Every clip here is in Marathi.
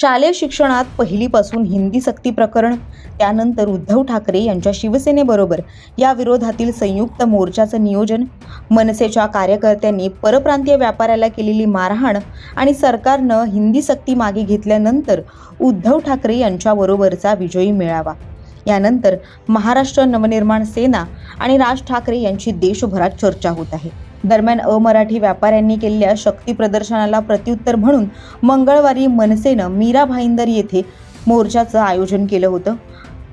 शालेय शिक्षणात पहिलीपासून हिंदी सक्ती प्रकरण त्यानंतर उद्धव ठाकरे यांच्या शिवसेनेबरोबर या विरोधातील संयुक्त मोर्चाचं नियोजन मनसेच्या कार्यकर्त्यांनी परप्रांतीय व्यापाऱ्याला केलेली मारहाण आणि सरकारनं हिंदी सक्ती मागे घेतल्यानंतर उद्धव ठाकरे यांच्याबरोबरचा विजयी मेळावा. यानंतर महाराष्ट्र नवनिर्माण सेना आणि राज ठाकरे यांची देशभरात चर्चा होत आहे. दरम्यान अमराठी व्यापाऱ्यांनी केलेल्या शक्ती प्रदर्शनाला प्रत्युत्तर म्हणून मंगळवारी मनसेनं मीरा भाईंदर येथे मोर्चाचं आयोजन केलं होतं.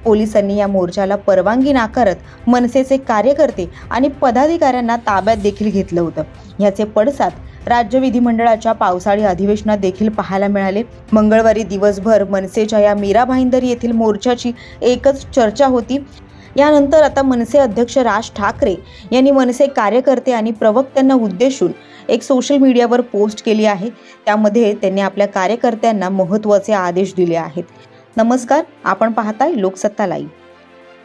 पोलिसांनी या मोर्चाला परवानगी नाकारत मनसेचे कार्यकर्ते आणि पदाधिकाऱ्यांना ताब्यात देखील घेतलं होतं. याचे पडसाद राज्य विधिमंडळाच्या पावसाळी अधिवेशनात देखील पाहायला मिळाले. मंगळवारी दिवसभर मनसेच्या या मीरा भाईंदर येथील मोर्चाची एकच चर्चा होती. यानंतर आता मनसे अध्यक्ष राज ठाकरे यांनी मनसे कार्यकर्ते आणि प्रवक्त्यांना उद्देशून एक सोशल मीडियावर पोस्ट केली आहे. त्यामध्ये त्यांनी आपल्या कार्यकर्त्यांना महत्त्वाचे आदेश दिले आहेत. नमस्कार आपण पाहताय लोकसत्ता लाईव्ह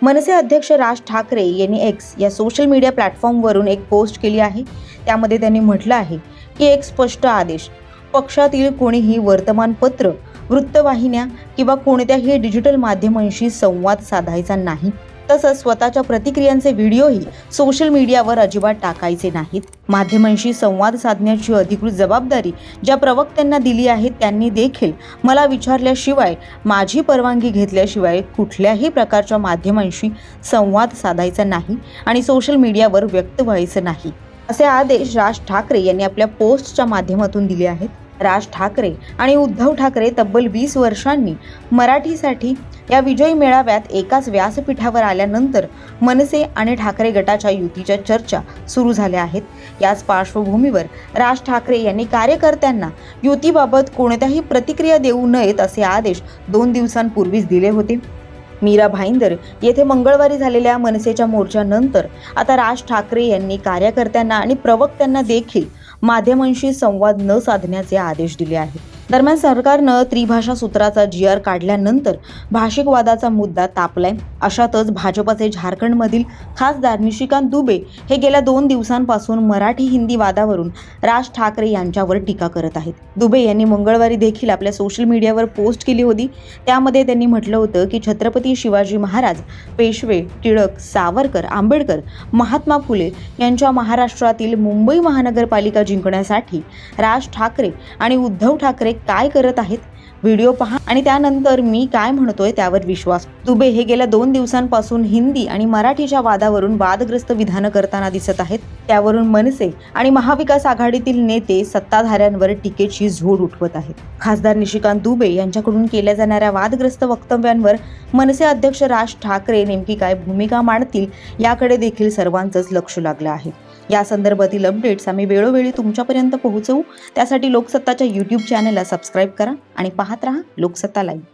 मनसे अध्यक्ष राज ठाकरे यांनी एक्स या सोशल मीडिया प्लॅटफॉर्मवरून एक पोस्ट केली आहे. त्यामध्ये त्यांनी म्हटलं आहे की एक स्पष्ट आदेश पक्षातील कोणीही वर्तमानपत्र वृत्तवाहिन्या किंवा कोणत्याही डिजिटल माध्यमांशी संवाद साधायचा नाही. तसंच स्वतःच्या प्रतिक्रियांचे व्हिडिओही सोशल मीडियावर अजिबात टाकायचे नाहीत. माध्यमांशी संवाद साधण्याची अधिकृत जबाबदारी ज्या प्रवक्त्यांना दिली आहे त्यांनी देखील मला विचारल्याशिवाय माझी परवानगी घेतल्याशिवाय कुठल्याही प्रकारच्या माध्यमांशी संवाद साधायचा नाही आणि सोशल मीडियावर व्यक्त व्हायचं नाही. असे आदेश राज ठाकरे यांनी आपल्या पोस्टच्या माध्यमातून दिले आहेत. राज ठाकरे आणि उद्धव ठाकरे तब्बल वीस वर्षांनी मराठीसाठी या विजयी मेळाव्यात एकाच व्यासपीठावर आल्यानंतर मनसे आणि ठाकरे गटाच्या युतीच्या चर्चा सुरू झाल्या आहेत. याच पार्श्वभूमीवर राज ठाकरे यांनी कार्यकर्त्यांना युतीबाबत कोणत्याही प्रतिक्रिया देऊ नयेत असे आदेश दोन दिवसांपूर्वीच दिले होते. मीरा भाईंदर येथे मंगळवारी झालेल्या मनसेच्या मोर्चानंतर आता राज ठाकरे यांनी कार्यकर्त्यांना आणि प्रवक्त्यांना देखील माध्यमांशी संवाद न साधण्याचे आदेश दिले आहेत. दरम्यान सरकारनं त्रिभाषा सूत्राचा जी आर काढल्यानंतर भाषिक वादाचा मुद्दा तापलाय. अशातच भाजपचे झारखंडमधील खासदार निशिकांत दुबे हे गेल्या दोन दिवसांपासून मराठी हिंदी वादावरून राज ठाकरे यांच्यावर टीका करत आहेत. दुबे यांनी मंगळवारी देखील आपल्या सोशल मीडियावर पोस्ट केली होती. त्यामध्ये त्यांनी म्हटलं होतं की छत्रपती शिवाजी महाराज पेशवे टिळक सावरकर आंबेडकर महात्मा फुले यांच्या महाराष्ट्रातील मुंबई महानगरपालिका जिंकण्यासाठी राज ठाकरे आणि उद्धव ठाकरे काय करत आहेत? व्हिडिओ पहा आणि त्यानंतर मी काय म्हणतोय त्यावर विश्वास. दुबे हे गेल्या दोन दिवसांपासून हिंदी आणि मराठीच्या वादावरून वादग्रस्त विधानं करताना दिसत आहेत. त्यावरून मनसे आणि महाविकास आघाडीतील नेते सत्ताधाऱ्यांवर टीकेची झोड उठवत आहेत. खासदार निशिकांत दुबे यांच्याकडून केल्या जाणाऱ्या वादग्रस्त वक्तव्यांवर मनसे अध्यक्ष राज ठाकरे नेमकी काय भूमिका मांडतील याकडे देखील सर्वांचंच लक्ष लागलं आहे. या संदर्भातील अपडेट्स आम्ही वेळोवेळी तुमच्यापर्यंत पोहोचवू. त्यासाठी लोकसत्ताच्या यूट्यूब चॅनलला सबस्क्राईब करा आणि पाहत रहा लोकसत्ता लाईव्ह